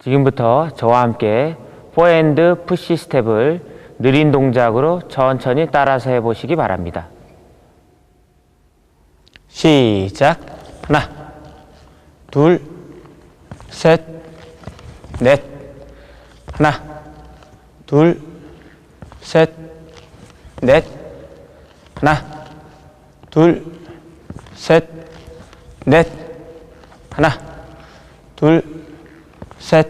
지금부터 저와 함께 포핸드 푸시 스텝을 느린 동작으로 천천히 따라서 해보시기 바랍니다. 시작. 하나, 둘, 셋, 넷. 하나, 둘, 셋, 넷. 하나, 둘, 셋, 넷. 하나, 둘, 셋,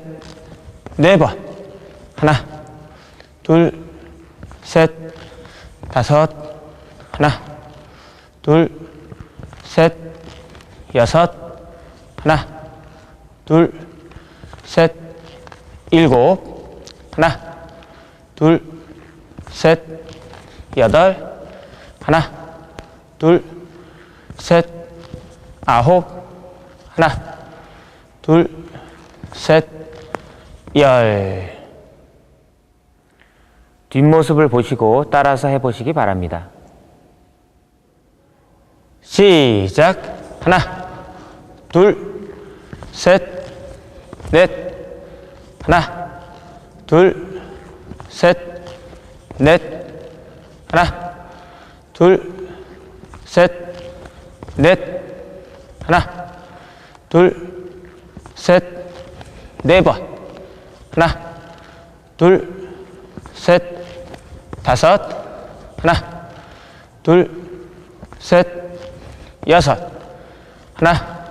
네 번. 하나, 둘, 셋, 다섯. 하나, 둘, 셋, 여섯. 하나, 둘, 셋, 일곱. 하나, 둘, 셋, 여덟. 하나, 둘, 셋, 아홉. 하나, 둘, 셋, 열. 뒷모습을 보시고 따라서 해보시기 바랍니다. 시작. 하나, 둘, 셋, 넷. 하나, 둘, 셋, 넷. 하나, 둘, 셋, 넷. 하나, 둘, 셋, 네 번. 하나, 둘, 셋, 다섯. 하나, 둘, 셋, 여섯. 하나,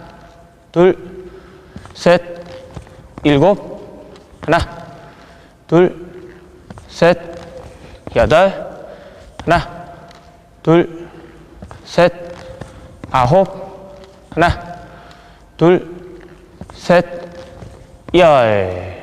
둘, 셋, 일곱. 하나, 둘, 셋, 여덟. 하나, 둘, 셋, 아홉. 하나, 둘, 셋, 열.